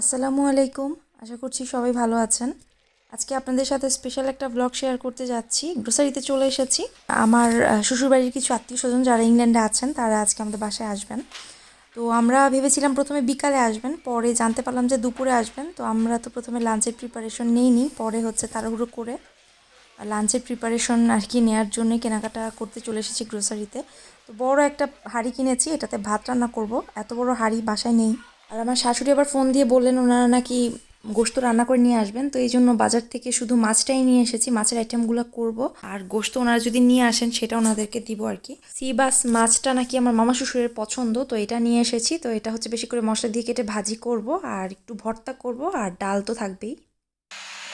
আসসালামু আলাইকুম। আশা করছি সবাই ভালো আছেন। আজকে আপনাদের সাথে স্পেশাল একটা ব্লগ শেয়ার করতে যাচ্ছি। গ্রোসারিতে চলে এসেছি। আমার শ্বশুরবাড়ির কিছু আত্মীয় স্বজন যারা ইংল্যান্ডে আছেন, তারা আজকে আমাদের বাসায় আসবেন। তো আমরা ভেবেছিলাম প্রথমে বিকালে আসবেন, পরে জানতে পারলাম যে দুপুরে আসবেন। তো আমরা তো প্রথমে লাঞ্চের প্রিপারেশন নিইনি, পরে হচ্ছে তাড়াহুড়ো করে লাঞ্চের প্রিপারেশন আর কি নেওয়ার জন্য কেনাকাটা করতে চলে এসেছি গ্রোসারিতে তো বড় একটা হাঁড়ি কিনেছি, এটাতে ভাত রান্না করব। এত বড় হাঁড়ি বাসায় নেই। আর আমার শাশুড়ি আবার ফোন দিয়ে বললেন, ওনারা নাকি গোস্ত রান্না করে নিয়ে আসবেন। তো এই জন্য বাজার থেকে শুধু মাছটাই নিয়ে এসেছি, মাছের আইটেমগুলো করব। আর গোস্ত ওনারা যদি নিয়ে আসেন, সেটা ওনাদেরকে দিব আর কি। সি বাস মাছটা নাকি আমার মামা শ্বশুরের পছন্দ, তো এটা নিয়ে এসেছি। তো এটা হচ্ছে বেশি করে মশলা দিয়ে কেটে ভাজি করব, আর একটু ভর্তা করব, আর ডাল তো থাকবেই।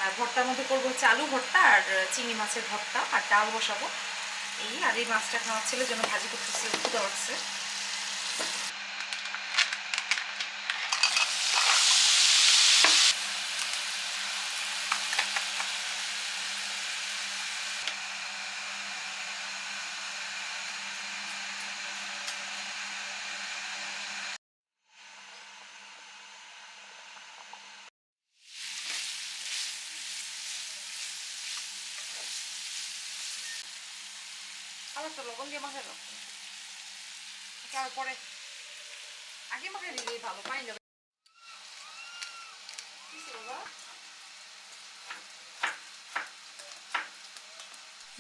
আর ভর্তার মধ্যে করব হচ্ছে আলু ভর্তা আর চিংড়ি মাছের ভর্তা, আর ডাল বসাবো। এই, আর এই মাছটা খাওয়ার ছেলে জন্য ভাজি করতেছে ক্ষুদা হচ্ছে আবার তো লবণ দিয়ে রাখো তারপরে আগে মাখাই দিলেই ভালো পাই যাবে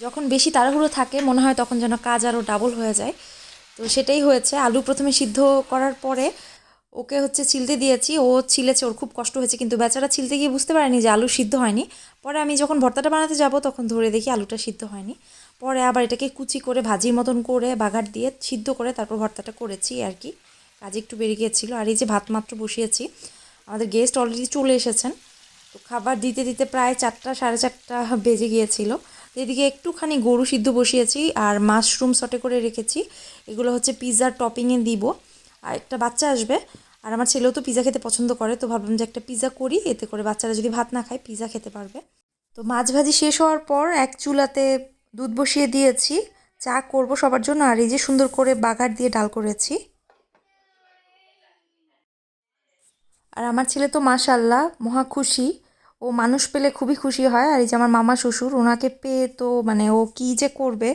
যখন বেশি তাড়াহুড়ো থাকে, মনে হয় তখন যেন কাজ আরও ডাবল হয়ে যায়। তো সেটাই হয়েছে, আলু প্রথমে সিদ্ধ করার পরে ওকে হচ্ছে ছিলতে দিয়েছি। ও ছিলেছে, ওর খুব কষ্ট হয়েছে, কিন্তু বেচারা ছিলতে গিয়ে বুঝতে পারেনি যে আলু সিদ্ধ হয়নি। পরে আমি যখন ভর্তাটা বানাতে যাব, তখন ধরে দেখি আলুটা সিদ্ধ হয়নি। পরে আবার এটাকে কুচি করে ভাজির মতন করে বাগার দিয়ে সিদ্ধ করে তারপর ভর্তাটা করেছি আর কি। কাজ একটু বেড়ে গিয়েছিল। আর এই যে ভাত মাত্র বসিয়েছি, আমাদের গেস্ট অলরেডি চলে এসেছেন। তো খাবার দিতে দিতে প্রায় চারটা, সাড়ে চারটা বেজে গিয়েছিল। এদিকে একটুখানি গরু সিদ্ধ বসিয়েছি আর মাশরুম সটে করে রেখেছি। এগুলো হচ্ছে পিৎজার টপিংয়ে দিব। আর একটা বাচ্চা আসবে। আর আমার ছেলেও তো পিৎজা খেতে পছন্দ করে। তো ভাবলাম যে একটা পিৎজা করি, এতে করে বাচ্চারা যদি ভাত না খায় পিৎজা খেতে পারবে। তো মাছ ভাজি শেষ হওয়ার পর এক চুলাতে দুধ বসিয়ে দিয়েছি, চা করব সবার জন্য, আর এই যে সুন্দর করে বাগার দিয়ে ডাল করেছি। আর আমার ছেলে তো মাশাল্লাহ মহা খুশি। ও মানুষ পেলে খুবই খুশি হয়, আর এই যে আমার মামা শ্বশুর, ওনাকে পেয়ে তো মানে ও কী যে করবে।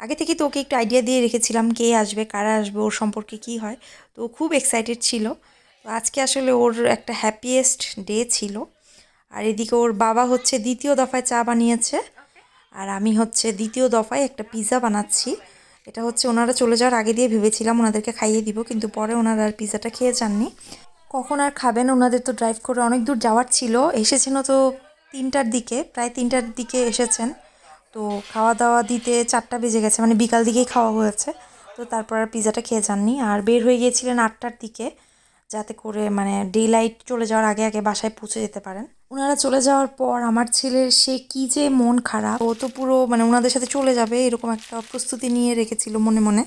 আগে থেকে তো ওকে একটু আইডিয়া দিয়ে রেখেছিলাম, কে আসবে, কারা আসবে, ওর সম্পর্কে কী হয়। তো খুব এক্সাইটেড ছিল। তো আজকে আসলে ওর একটা হ্যাপিয়েস্ট ডে ছিল। আর এদিকে ওর বাবা হচ্ছে দ্বিতীয় দফায় চা বানিয়েছে। আর আমি হচ্ছে দ্বিতীয় দফায় একটা পিৎজা বানাচ্ছি। এটা হচ্ছে ওনারা চলে যাওয়ার আগে দিয়ে ভেবেছিলাম ওনাদেরকে খাইয়ে দিব, কিন্তু পরে ওনারা আর পিৎজাটা খেয়ে যাননি। কখন আর খাবেন? ওনাদের তো ড্রাইভ করে অনেক দূর যাওয়ার ছিল। এসেছেনও তো তিনটার দিকে, প্রায় তিনটার দিকে এসেছেন। তো খাওয়া দাওয়া দিতে চারটা বেজে গেছে মানে বিকাল দিকেই খাওয়া হয়েছে। তো তারপর আর পিৎজাটা খেয়ে যাননি। আর বের হয়ে গিয়েছিলেন আটটার দিকে, যাতে করে মানে ডে লাইট চলে যাওয়ার আগে আগে বাসায় পৌঁছে যেতে পারেন। ওনারা চলে যাওয়ার পর আমার ছেলের সে কি যে মন খারাপ, ও তো পুরো মানে ওনাদের সাথে চলে যাবে এরকম একটা প্রস্তুতি নিয়ে রেখেছিল মনে মনে।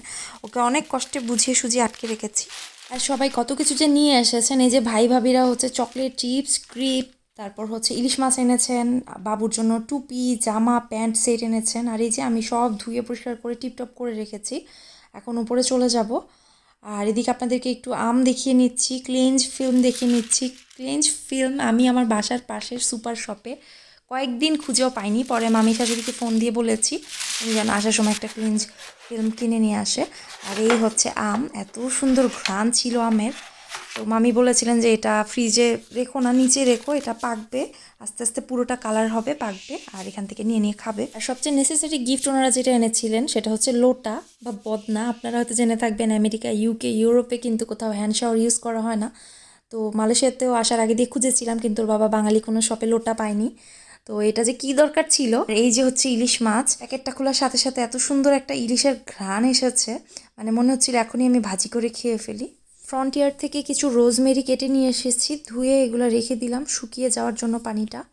ওকে অনেক কষ্টে বুঝিয়ে সুঝিয়ে আটকে রেখেছি। আর সবাই কত কিছু যে নিয়ে এসেছেন, এই যে ভাই ভাবিরা হচ্ছে চকলেট চিপস ক্রিপ তারপর হচ্ছে ইলিশ মাছ এনেছেন, বাবুর জন্য টুপি, জামা প্যান্ট সেট এনেছেন, আর এই যে আমি সব ধুয়ে পরিষ্কার করে টিপটপ করে রেখেছি, এখন উপরে চলে যাব। আর এদিকে আপনাদেরকে একটু আম দেখিয়ে নিচ্ছি ক্লেঞ্জ ফিল্ম দেখিয়ে নিচ্ছি। ক্লেঞ্জ ফিল্ম আমি আমার বাসার পাশের সুপার শপে কয়েকদিন খুঁজেও পাইনি, পরে মামি শাশুড়িকে ফোন দিয়ে বলেছি আমি যেন আসার সময় একটা ক্লেঞ্জ ফিল্ম কিনে নিয়ে আসে। আর এই হচ্ছে আম, এত সুন্দর ঘ্রাণ ছিল আমের। তো মামি বলেছিলেন যে এটা ফ্রিজে রেখো না, নিচে রেখো, এটা পাকবে। আস্তে আস্তে পুরোটা কালার হবে, পাকবে, আর এখান থেকে নিয়ে নিয়ে খাবে। আর সবচেয়ে নেসেসারি গিফট ওনারা যেটা এনেছিলেন, সেটা হচ্ছে লোটা বা বদনা। আপনারা হয়তো জেনে থাকবেন, আমেরিকা ইউকে ইউরোপে কিন্তু কোথাও হ্যান্ড শাওয়ার ইউজ করা হয় না। তো মালয়েশিয়াতেও আসার আগে দিয়ে খুঁজেছিলাম, কিন্তু ওর বাবা বাঙালি কোনো শপে লোটা পায়নি। তো এটা যে কি দরকার ছিল? এই যে হচ্ছে ইলিশ মাছ, প্যাকেটটা খোলার সাথে সাথে এত সুন্দর একটা ইলিশের ঘ্রাণ এসেছে। মানে মনে হচ্ছিল এখনই আমি ভাজি করে খেয়ে ফেলি। ফ্রন্টিয়ার থেকে কিছু রোজমেরি কেটে নিয়ে এসেছি ধুয়ে এগুলো রেখে দিলাম শুকিয়ে যাওয়ার জন্য পানিটা।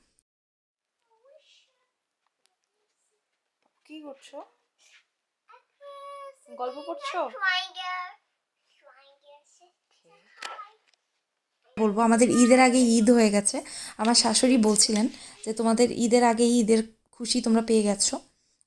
কি করছ? গল্প করছ? বলব আমাদের ঈদের আগে ঈদ হয়ে গেছে। আমার শাশুড়ি বলছিলেন যে তোমাদের ঈদের আগে ঈদের খুশি তোমরা পেয়ে গেছো।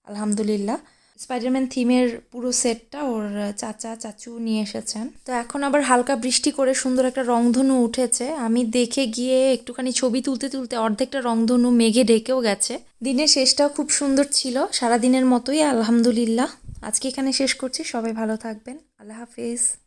আলহামদুলিল্লাহ। স্পাইডারম্যান থিমের পুরো সেটটা ওর চাচা, চাচু নিয়ে এসেছেন। তো এখন আবার হালকা বৃষ্টি করে সুন্দর একটা রংধনু উঠেছে। আমি দেখে গিয়ে একটুখানি ছবি তুলতে তুলতে অর্ধেকটা রংধনু মেঘে ডেকেও গেছে। দিনের শেষটাও খুব সুন্দর ছিল। সারাদিনের মতোই আলহামদুলিল্লাহ। আজকে এখানে শেষ করছি। সবাই ভালো থাকবেন। আল্লাহ হাফিজ।